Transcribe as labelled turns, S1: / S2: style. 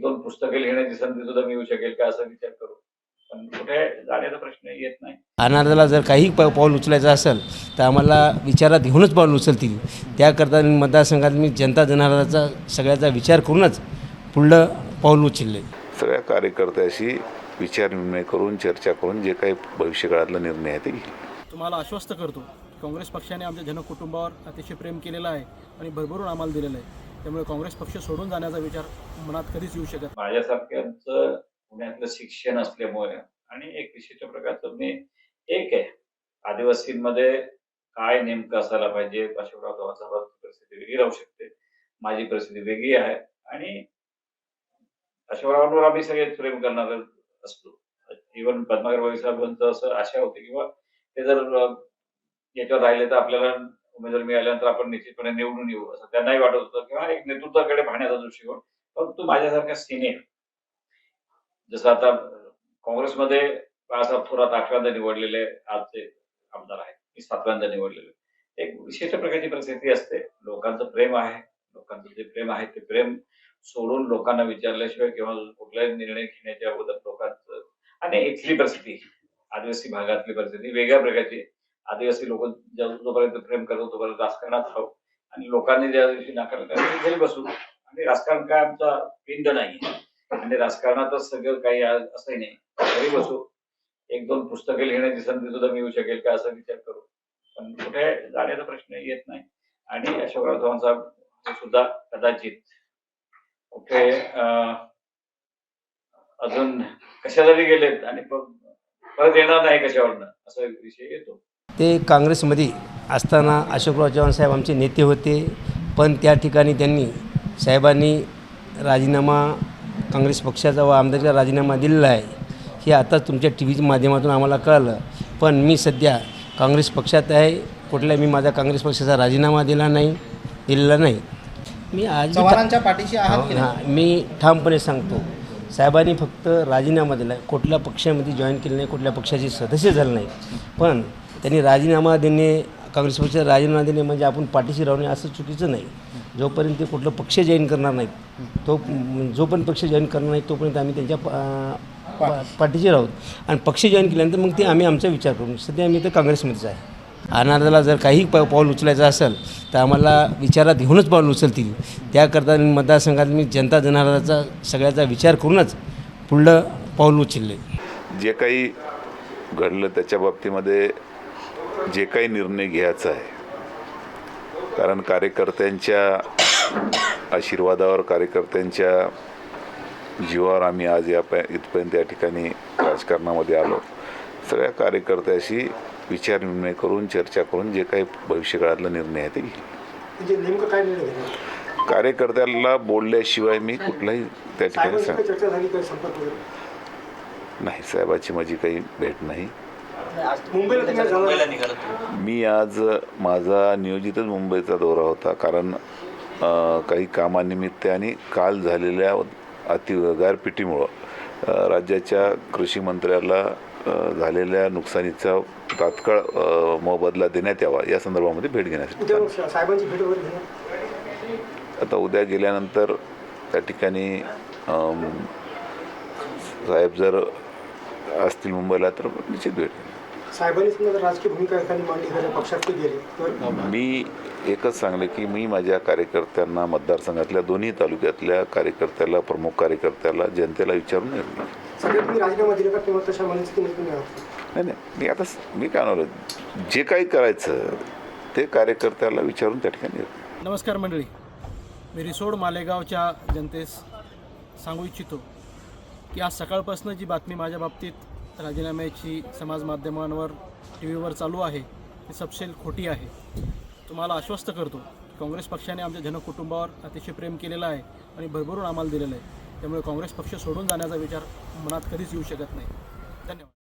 S1: एक दोन पुस्तकं लिहिण्याची संधी सुद्धा मिळू शकेल का असा विचार करू. पण कुठे जाण्याचा प्रश्न येत नाही.
S2: अनाथाला जर काही प पाऊल उचलायचं असेल तर आम्हाला विचारात घेऊनच पाऊल उचलतील. त्याकरता मतदारसंघात मी जनता जनार्दनाचा सगळ्याचा विचार करूनच पुढलं पाऊल उचलले.
S3: सगळ्या कार्यकर्त्याशी विचारविनिमय करून चर्चा करून जे काही भविष्यकाळातला निर्णय आहे ते घेईल.
S4: तुम्हाला आश्वस्त करतो काँग्रेस पक्षाने आमच्या जनकुटुंबावर अतिशय प्रेम केलेलं आहे आणि भरभरून आम्हाला दिलेलं आहे. त्यामुळे काँग्रेस पक्ष सोडून जाण्याचा विचार मनात कधीच येऊ शकत
S1: माझ्यासारख्यांचं पुण्यातलं शिक्षण असल्यामुळे आणि एक विशिष्ट प्रकारचं मी एक आहे. आदिवासींमध्ये काय नेमकं असायला पाहिजे? पाशवराव चव्हाणसाहेबांची परिस्थिती वेगळी राहू शकते. माझी परिस्थिती वेगळी आहे. आणि अशोकरावांवर आम्ही सगळे प्रेम करणार असतो. इव्हन पद्माकर साहेबांचं असं आशा होती किंवा ते जर याच्यावर राहिले तर आपल्याला उमेदवार मिळाल्यानंतर आपण निश्चितपणे निवडून येऊ असं त्यांनाही वाटत होतं किंवा एक नेतृत्वाकडे पाहण्याचा दृष्टिकोन. परंतु माझ्यासारख्या सिनियर जसं आता काँग्रेसमध्ये बाळासाहेब थोरात आठव्यांदा निवडलेले आजचे आमदार आहेत मी सातव्यांदा निवडलेले. एक विशिष्ट प्रकारची परिस्थिती असते. लोकांचं प्रेम आहे लोकांचं जे प्रेम आहे ते प्रेम सोडून लोकांना विचारल्याशिवाय किंवा कुठलाही निर्णय घेण्याच्या अगोदर लोकांचं आणि इथली परिस्थिती आदिवासी भागातली परिस्थिती वेगळ्या प्रकारची आदिवासी लोक जोपर्यंत प्रेम करतो तोपर्यंत राजकारणात राहू आणि लोकांनी ज्या दिवशी नाकार घरी बसू. आणि राजकारण काय आमचा पिंड नाही. आणि राजकारणातच सगळं काही असंही नाही. घरी बसू. एक दोन पुस्तकं लिहिण्याची संधी सुद्धा मिळू शकेल का असा विचार करू. पण कुठे जाण्याचा प्रश्न येत नाही. आणि अशोकराव चव्हाण साहेब सुद्धा कदाचित कुठे अं, अजून जरी गेलेत आणि परत येणार नाही कशावरनं असा विषय येतो.
S2: ते काँग्रेसमध्ये असताना अशोकराव चव्हाण साहेब आमचे नेते होते. पण त्या ठिकाणी त्यांनी साहेबांनी राजीनामा काँग्रेस पक्षाचा व आमदारचा राजीनामा दिलेला आहे. हे आता तुमच्या टी व्हीच्या माध्यमातून आम्हाला कळलं. पण मी सध्या काँग्रेस पक्षात आहे. कुठल्या मी माझा काँग्रेस पक्षाचा राजीनामा दिला नाही दिलेला नाही. मी आज
S5: चव्हाणांच्या पाठीशी आहात नाही?
S2: हां मी ठामपणे सांगतो. साहेबांनी फक्त राजीनामा दिला. आहे कुठल्या पक्षामध्ये जॉईन केलं नाही कुठल्या पक्षाचे सदस्य झाले नाही. पण त्यांनी राजीनामा देणे काँग्रेस पक्षाचा राजीनामा देणे म्हणजे आपण पाठीशी राहणे असं चुकीचं नाही. जोपर्यंत ते कुठलं पक्ष जॉईन करणार नाहीत तो जो पण पक्ष जॉईन करणार नाही तोपर्यंत आम्ही त्यांच्या पा- पा- पाठीशी राहू. आणि पक्ष जॉईन केल्यानंतर मग ते आम्ही आमचा विचार करू. सध्या आम्ही तर काँग्रेसमध्येच आहे. अनाथाला जर काही प पाऊल उचलायचं असेल तर आम्हाला विचारात घेऊनच पाऊल उचलतील. त्याकरता मतदारसंघात मी जनता जनार्दनाचा सगळ्याचा विचार करूनच पुढलं पाऊल उचलले.
S3: जे काही घडलं त्याच्या बाबतीमध्ये जे काही निर्णय घ्यायचा आहे. कारण कार्यकर्त्यांच्या आशीर्वादावर कार्यकर्त्यांच्या जीवावर आम्ही आज या प इथपर्यंत या ठिकाणी राजकारणामध्ये आलो. सगळ्या कार्यकर्त्याशी विचारविनिमय करून चर्चा करून जे काही भविष्यकाळातला निर्णय आहे ते घेईल.
S5: म्हणजे नेमकं काय निर्णय घेतला?
S3: कार्यकर्त्याला बोलल्याशिवाय मी कुठलाही त्या ठिकाणी सांग नाही साहेबाची माझी काही भेट नाही. मी आज माझा नियोजितच मुंबईचा दौरा होता कारण काही कामानिमित्त आणि काल झालेल्या अति गारपिटीमुळं राज्याच्या कृषी मंत्र्याला झालेल्या नुकसानीचा तात्काळ मोबदला देण्यात यावा या संदर्भामध्ये भेट घेण्यासाठी. आता उद्या गेल्यानंतर त्या ठिकाणी साहेब जर असतील मुंबईला तर निश्चित भेट.
S5: साहेबांनी समजा जर राजकीय भूमिका एखादी मांडली एखाद्या पक्षात ते गेले तर
S3: मी एकच सांगले की मी माझ्या कार्यकर्त्यांना मतदारसंघातल्या दोन्ही तालुक्यातल्या कार्यकर्त्याला प्रमुख कार्यकर्त्याला जनतेला विचारून निर्णय घेईन.
S5: सगळे तुम्ही राजीनामा दिले का किंवा तशा मनस्थितीने तुम्ही आहात
S3: नाही नाही मी आता मी काय म्हणलो जे काही करायचं ते कार्यकर्त्याला विचारून त्या ठिकाणी.
S4: नमस्कार मंडळी मी रिसोड मालेगावच्या जनतेस सांगू इच्छितो की आज सकाळपासून जी बातमी माझ्या बाबतीत राजीनाम्याची समाज माध्यमांवर टी व्हीवर चालू आहे. ती सपशेल खोटी आहे. तुम्हाला आश्वस्त करतो काँग्रेस पक्षाने आमच्या जनकुटुंबावर अतिशय प्रेम केलेलं आहे आणि भरभरून आम्हाला दिलेलं आहे. त्यामुळे काँग्रेस पक्ष सोडून जाण्याचा विचार मनात कधीच येऊ शकत नाही. धन्यवाद.